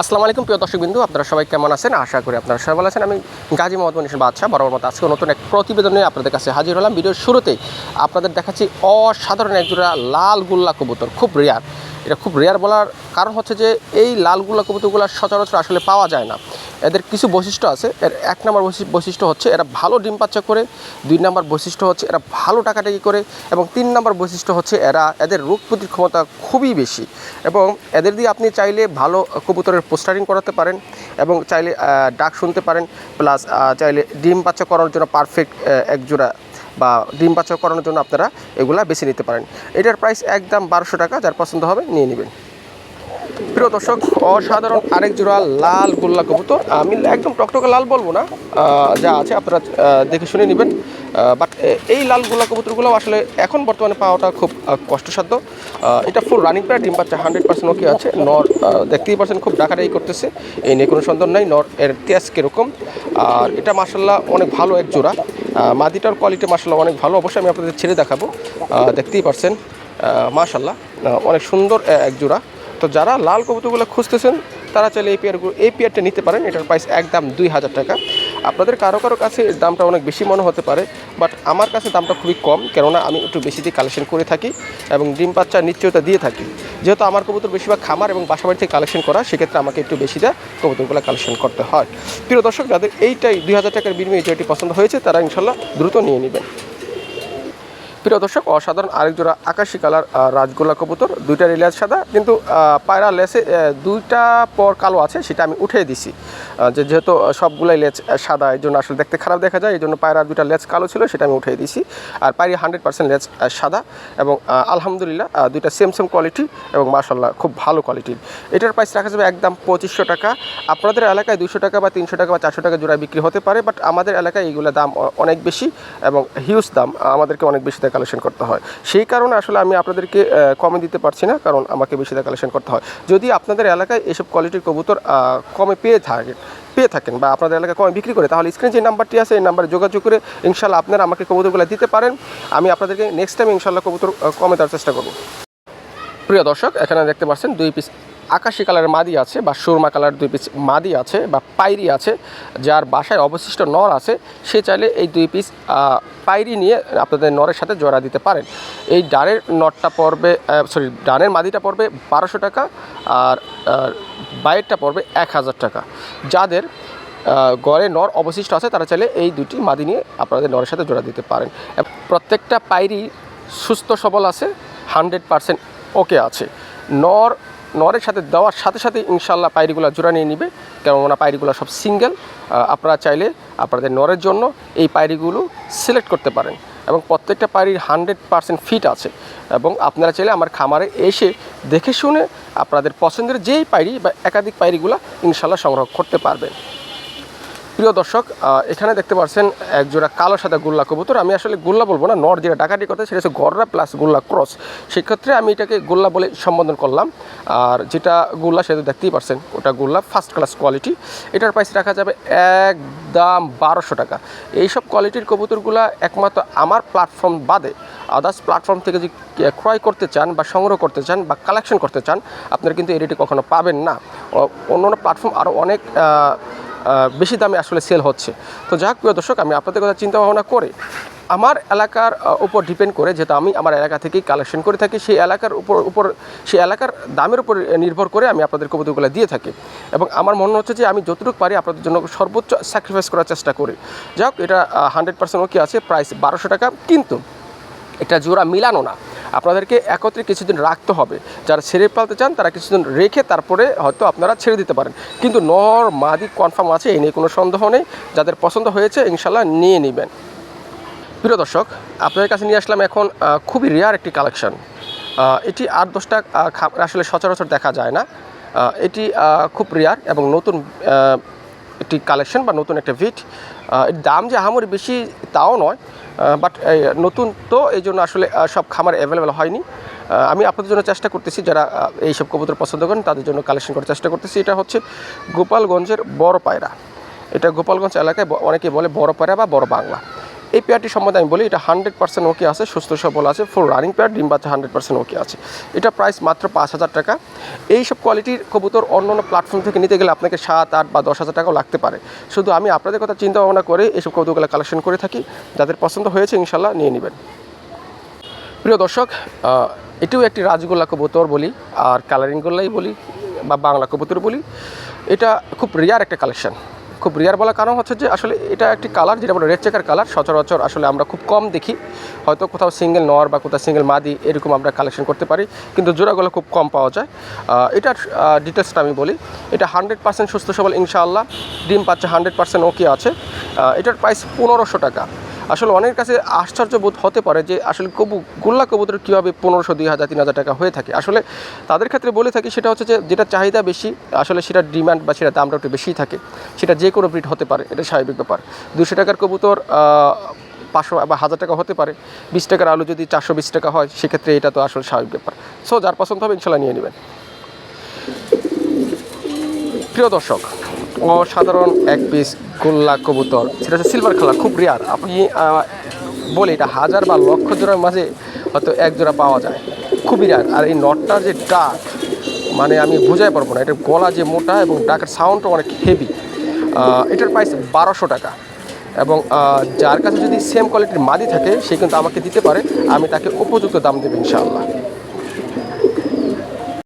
আসসালামু আলাইকুম, প্রিয় দর্শক বিন্দু আপনারা সবাই কেমন আছেন? আশা করি আপনারা সবাই ভালো আছেন। আমি গাজী মোহাম্মদ মনীষ বাদশাহ বরাবর মতো আজকে নতুন এক প্রতিবেদন আপনাদের কাছে হাজির হলাম। ভিডিওর শুরুতেই আপনাদের দেখাচ্ছি অসাধারণ একজোড়া লাল গোল্লা কবুতর, খুব রেয়ার এটা খুব রেয়ার বলার কারণ হচ্ছে যে, এই লাল গোল্লা কবুতরগুলো সচরাচর আসলে পাওয়া যায় না। এদের কিছু বৈশিষ্ট্য আছে। এর এক নম্বর বৈশি- বৈশিষ্ট্য হচ্ছে এরা ভালো ডিম বাচ্চা করে, দুই নম্বর বৈশিষ্ট্য হচ্ছে এরা ভালো টাকাটাকি করে, এবং তিন নম্বর বৈশিষ্ট্য হচ্ছে এরা এদের রোগ প্রতিরোধ ক্ষমতা খুবই বেশি। এবং এদের দিয়ে আপনি চাইলে ভালো কবুতরের পোস্টারিং করাতে পারেন, এবং চাইলে ডাক শুনতে পারেন, প্লাস চাইলে ডিম বাচ্চা করানোর জন্য পারফেক্ট এক জোড়া বা ডিম বাচ্চা করানোর জন্য আপনারা এগুলা বেছে নিতে পারেন। এটার প্রাইস একদম বারোশো টাকা, যার পছন্দ হবে নিয়ে নেবেন। প্রিয় দর্শক, অসাধারণ আরেক জোড়া লাল গোল্লা কবুতর। আমি একদম টকটকে লাল বলব না। যা আছে আপনারা দেখে শুনে নেবেন। বাট এই লাল গোল্লা কবুতরগুলো আসলে এখন বর্তমানে পাওয়াটা খুব কষ্টসাধ্য। এটা ফুল রানিং প্রায় ডিম বাচ্চা হান্ড্রেড পার্সেন্ট ওকে আছে। নর দেখতেই পারছেন খুব ডাকাডাকি করতেছে। এই নিয়ে কোনো সন্দেহ নাই, নর এর তেজ কীরকম। আর এটা মাসাল্লাহ অনেক ভালো এক জোড়া। মাদিটার কোয়ালিটি মাসাল্লাহ অনেক ভালো। অবশ্যই আমি আপনাদের ছেড়ে দেখাবো। দেখতেই পারছেন। মাশাল্লাহ অনেক সুন্দর এক জোড়া। তো যারা লাল কবুতরগুলো খুঁজতেছেন, তারা চাইলে এই পেয়ারগুলো এই পেয়ারটা নিতে পারেন। এটার প্রাইস একদম দুই হাজার টাকা। আপনাদের কারও কারও কাছে দামটা অনেক বেশি মনে হতে পারে বাট আমার কাছে দামটা খুবই কম, কেননা আমি একটু বেশি দিয়ে কালেকশন করে থাকি এবং ডিম বাচ্চা নিশ্চয়তা দিয়ে থাকি। যেহেতু আমার কবুতর বেশিরভাগ খামার এবং বাসাবাড়ি থেকে কালেকশন করা, সেক্ষেত্রে আমাকে একটু বেশি দেয় কবুতরগুলো কালেকশন করতে হয়। প্রিয় দর্শক, যাদের এইটাই দুই হাজার টাকার বিনিময়ে যেটি পছন্দ হয়েছে, তারা ইনশাল্লাহ দ্রুত নিয়ে নেবেন। প্রিয় দর্শক অসাধারণ আরেক জোড়া আকাশি কালার আহ, রাজগোল্লা কবুতর। দুইটা রিলাজ সাদা কিন্তু পায়রা লেসে দুইটা পর কালো আছে সেটা আমি উঠিয়ে দিছি। যে যেহেতু সবগুলাই লেজ সাদা এই জন্য আসলে দেখতে খারাপ দেখা যায় এই জন্য পায়রা দুইটা লেজ কালো ছিল সেটা আমি উঠিয়ে দিছি। আর পায়রি হান্ড্রেড পার্সেন্ট লেজ সাদা এবং আলহামদুলিল্লাহ দুইটা সেম সেম কোয়ালিটি এবং মার্শাল্লাহ খুব ভালো কোয়ালিটির এটার প্রাইস রাখা যাবে একদম পঁচিশশো টাকা। আপনাদের এলাকায় দুশো টাকা বা তিনশো টাকা বা চারশো টাকা জোড়া বিক্রি হতে পারে বাট আমাদের এলাকায় এইগুলো দাম অনেক বেশি এবং হিউজ দাম আমাদেরকে অনেক বেশি দিয়ে কালেকশন করতে হয়। সেই কারণে আসলে আমি আপনাদেরকে কমে দিতে পারছি না, কারণ আমাকে বেশি দিয়ে কালেকশন করতে হয়। যদি আপনাদের এলাকায় এসব কোয়ালিটির কবুতর কমে পেয়ে থাকেন পেয়ে থাকেন বা আপনাদের এলাকায় কমে বিক্রি করে, তাহলে স্ক্রিনে যে নাম্বারটি আছে, এই নাম্বারে যোগাযোগ করে ইনশাল্লাহ আপনারা আমাকে কবুতরগুলো দিতে পারেন। আমি আপনাদেরকে নেক্সট টাইম ইনশাল্লাহ কবুতর কমে দেওয়ার চেষ্টা করব। প্রিয় দর্শক, এখানে দেখতে পাচ্ছেন দুই পিস আকাশি কালারের মাদি আছে বা সুরমা কালার দুই পিস মাদি আছে বা পাইরি আছে যার বাসায় অবশিষ্ট নর আছে সে চাইলে এই দুই পিস পাইরি নিয়ে আপনাদের নরের সাথে জোড়া দিতে পারেন। এই ডানের নটটা পড়বে সরি ডানের মাদিটা পড়বে বারোশো টাকা আর আহ, বাইরেরটা পড়বে এক হাজার টাকা। যাদের গড়ে নর অবশিষ্ট আছে তারা চাইলে এই দুটি মাদি নিয়ে আপনাদের নরের সাথে জোড়া দিতে পারেন। প্রত্যেকটা পাইরি সুস্থ সবল আছে হান্ড্রেড পারসেন্ট ওকে আছে। নর নরের সাথে দেওয়ার সাথে সাথে ইনশাল্লাহ পায়রিগুলো জোড়া নিয়ে নিবে। কেননা পায়রিগুলো সব সিঙ্গেল। আপনারা চাইলে আপনাদের নরের জন্য এই পায়রিগুলো সিলেক্ট করতে পারেন। এবং প্রত্যেকটা পায়রির হান্ড্রেড পারসেন্ট ফিট আছে। এবং আপনারা চাইলে আমার খামারে এসে দেখে শুনে আপনাদের পছন্দের যেই পায়রি বা একাধিক পায়রিগুলো ইনশাল্লাহ সংগ্রহ করতে পারবেন। প্রিয় দর্শক এখানে দেখতে পাচ্ছেন একজোড়া কালো সাদা গোল্লা কবুতর। আমি আসলে গোল্লা বলব না, নর যেটা ডাকাটি কথা সেটা হচ্ছে গররা প্লাস গোল্লা ক্রস। সেক্ষেত্রে আমি এটাকে গোল্লা বলে সম্বোধন করলাম। আর যেটা গোল্লা, সেটা দেখতেই পাচ্ছেন ওটা গোল্লা ফার্স্ট ক্লাস কোয়ালিটি এটার প্রাইস রাখা যাবে একদম বারোশো টাকা। এইসব কোয়ালিটির কবুতরগুলো একমাত্র আমার প্ল্যাটফর্ম বাদে আদার্স প্ল্যাটফর্ম থেকে যদি ক্রয় করতে চান বা সংগ্রহ করতে চান বা কালেকশন করতে চান, আপনারা কিন্তু এই রেটে কখনো পাবেন না। অন্য অন্য প্ল্যাটফর্ম আরও অনেক বেশি দামে আসলে সেল হচ্ছে। তো যাক, প্রিয় দর্শক, আমি আপনাদের কথা চিন্তা ভাবনা করে আমার এলাকার উপর ডিপেন্ড করে যেহেতু আমি আমার এলাকা থেকেই কালেকশন করে থাকি, সেই এলাকার উপর উপর, সেই এলাকার দামের উপর নির্ভর করে আমি আপনাদের কবুতরগুলো দিয়ে থাকি। এবং আমার মনে হচ্ছে যে আমি যতটুকু পারি আপনাদের জন্য সর্বোচ্চ স্যাক্রিফাইস করার চেষ্টা করি। যাক, এটা হান্ড্রেড পার্সেন্ট ওকে আছে প্রাইস বারোশো টাকা। কিন্তু এটা জোড়া মিলানো না। আপনাদেরকে একত্রে কিছুদিন রাখতে হবে। যারা ছেড়ে পালতে চান, তারা কিছুদিন রেখে তারপরে হয়তো আপনারা ছেড়ে দিতে পারেন। কিন্তু নর মাদি কনফার্ম আছে এই নিয়ে কোনো সন্দেহ নেই। যাদের পছন্দ হয়েছে ইনশাল্লাহ নিয়ে নেবেন। প্রিয় দর্শক, আপনাদের কাছে নিয়ে আসলাম এখন খুবই রেয়ার একটি কালেকশন এটি আট দশটা আসলে সচরাচর দেখা যায় না। এটি খুব রেয়ার এবং নতুন একটি কালেকশন বা নতুন একটা ভিট এর দাম যে আহামরি বেশি তাও নয়। বাট নতুন তো এই জন্য আসলে সব খামার অ্যাভেলেবেল হয়নি। আমি আপনাদের জন্য চেষ্টা করতেছি, যারা এই এইসব কবুতর পছন্দ করেন, তাদের জন্য কালেকশন করার চেষ্টা করতেছি। এটা হচ্ছে গোপালগঞ্জের বড় পায়রা। এটা গোপালগঞ্জ এলাকায় অনেকে বলে বড় পায়রা বা বড় বাংলা। এই পেয়ারটি সম্বন্ধে আমি বলি, এটা হান্ড্রেড পার্সেন্ট ওকে আছে, সুস্থ সবল আছে ফুল রানিং পেয়ার, ডিম বাচ্চা হান্ড্রেড পার্সেন্ট ওকে আছে। এটা প্রাইস মাত্র পাঁচ হাজার টাকা। এইসব কোয়ালিটির কবুতর অন্য অন্য প্ল্যাটফর্ম থেকে নিতে গেলে আপনাকে সাত, আট বা দশ হাজার টাকাও লাগতে পারে। শুধু আমি আপনাদের কথা চিন্তা ভাবনা করে এইসব কবুতরগুলো কালেকশন করে থাকি। যাদের পছন্দ হয়েছে ইনশাল্লাহ নিয়ে নেবেন। প্রিয় দর্শক এটিও একটি রাজগোল্লা কবুতর বলি, আর কালারিং গোল্লাই বলি, বা বাংলা কবুতর বলি। এটা খুব রেয়ার একটা কালেকশন খুব রিয়ার বলার কারণ হচ্ছে যে আসলে এটা একটি কালার যেটা বলে রেড চেকার কালার সচরাচর আসলে আমরা খুব কম দেখি। হয়তো কোথাও সিঙ্গেল নর বা কোথাও সিঙ্গেল মাদি এরকম আমরা কালেকশন করতে পারি, কিন্তু জোড়াগুলো খুব কম পাওয়া যায়। এটার ডিটেলসটা আমি বলি। এটা হান্ড্রেড পার্সেন্ট সুস্থ সবল ইনশাআল্লাহ। ডিম পাচ্ছে হান্ড্রেড পার্সেন্ট ওকে আছে। এটার প্রাইস পনেরোশো টাকা। আসলে অনেকের কাছে আশ্চর্য বোধ হতে পারে যে আসলে কবু, গোল্লা কবুতর কীভাবে পনেরোশো, দুই হাজার, তিন হাজার টাকা হয়ে থাকে। আসলে তাদের ক্ষেত্রে বলে থাকি সেটা হচ্ছে যে যেটা চাহিদা বেশি, আসলে সেটা ডিমান্ড বা সেটা দামটা একটু বেশিই থাকে। সেটা যে কোনো ব্রিড হতে পারে, এটা স্বাভাবিক ব্যাপার। দুশো টাকার কবুতর পাঁচশো বা হাজার টাকা হতে পারে। বিশ টাকার আলু যদি চারশো বিশ টাকা হয়, সেক্ষেত্রে এটা তো আসলে স্বাভাবিক ব্যাপার। সো যার পছন্দ হবে ইনশাল্লাহ নিয়ে নেবেন। প্রিয় দর্শক অসাধারণ এক পিস গোল্লা কবুতর। সেটা হচ্ছে সিলভার কালার খুব রেয়ার আপনি বলি এটা হাজার বা লক্ষ জোড়ার মাঝে হয়তো এক জোড়া পাওয়া যায়। খুবই রেয়ার আর এই নটটার যে ডাক মানে আমি বোঝাই পারব না, এটার গলা যে মোটা এবং ডাকের সাউন্ডটা অনেক হেভি এটার প্রাইস বারোশো টাকা। এবং যার কাছে যদি সেম কোয়ালিটির মাদি থাকে, সে কিন্তু আমাকে দিতে পারে। আমি তাকে উপযুক্ত দাম দেবো ইনশাআল্লাহ।